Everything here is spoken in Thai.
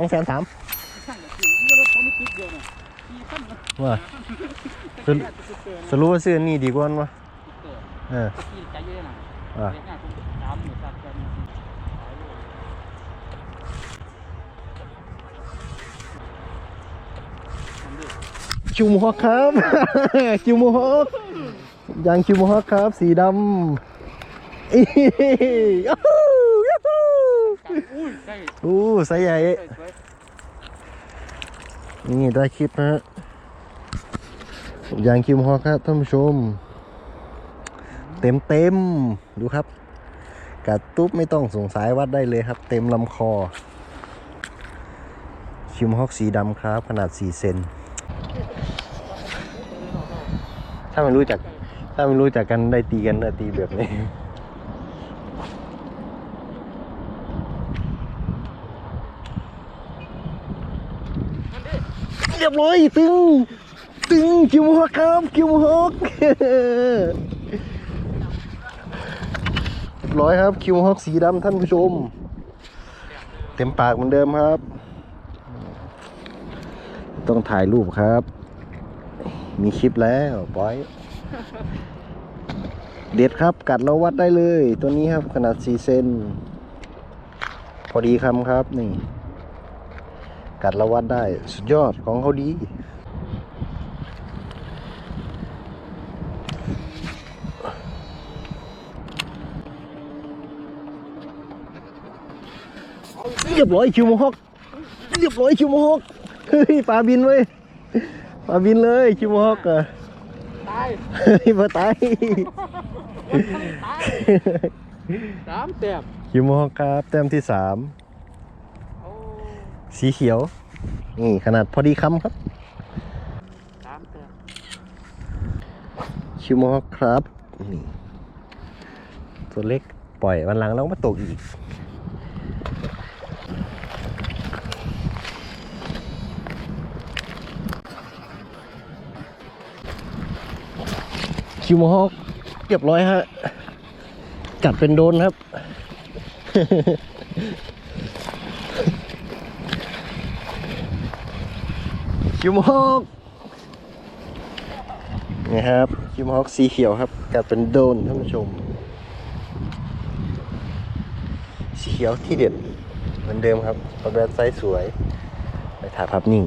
สองแสนสามช่างกับขี่นี่รถเขาไม่ติดเดียวน่ะขี่ขั้นนะว่าแต่แค่จะเกิดสรุปว่าซื้ออันนี่ดีกว่ามั้ยเกิดเออขี่ใจเยอะน่ะอะเด็กง่ายผมตามอยู่ตัดกันหายเลยทำดิคิวโมฮอคครับคิวโมฮอคยางคิวโมฮอคครับ สีดำอียูฮูยูฮู อุ้ยใช่อู้ไซส์ใหญ่ใช่สวยนี่ได้คลิปนะฮะยางคิวโมฮอคครับท่านผู้ชม เต็มเต็มๆดูครับกัดตุ๊บไม่ต้องสงสัยวัดได้เลยครับ เต็มลำคอ คิวโมฮอคสีดำครับ ขนาด 4 เซน ถ้าไม่รู้จัก ถ้าไม่รู้จักกันได้ตีกันได้ตีแบบนี้ เรียบร้อยตึงตึงคิวฮอกครับคิวฮอกร้อยครับคิวฮอกสีดำท่านผู้ชม เต็มปากเหมือนเดิมครับ ต้องถ่ายรูปครับ มีคลิปแล้วปลอยเด็ดครับกัดเราวัดได้เลย ตัวนี้ครับขนาด4เซนพอดีคำครับนี่ กัดเราวัดได้สุดยอดของเขาดีเรียบร้อยคิวโมฮอกเรียบร้อยคิวโมฮอกเฮ้ยปลาบินเว้ยปลาบินเลยคิวโมฮอกอะตายเฮ้ยปลาตายตายสามแต้มคิวโมฮอกครับแต้มที่สามโอ้ สีเขียว นี่ขนาดพอดีคำครับสามแต้มคิวโมฮอกครับนี่ตัวเล็กปล่อยวันหลังแล้วมาตกอีก คิวโมฮอกเรียบร้อยฮะ กัดเป็นโดนครับ คิวมฮอก นี่ครับ คิวมฮอกสีเขียวครับกัดเป็นโดนท่านผู้ชม สีเขียวที่เด็ดเหมือนเดิมครับประแบดไซส์สวย ไปถ่ายภาพนิ่ง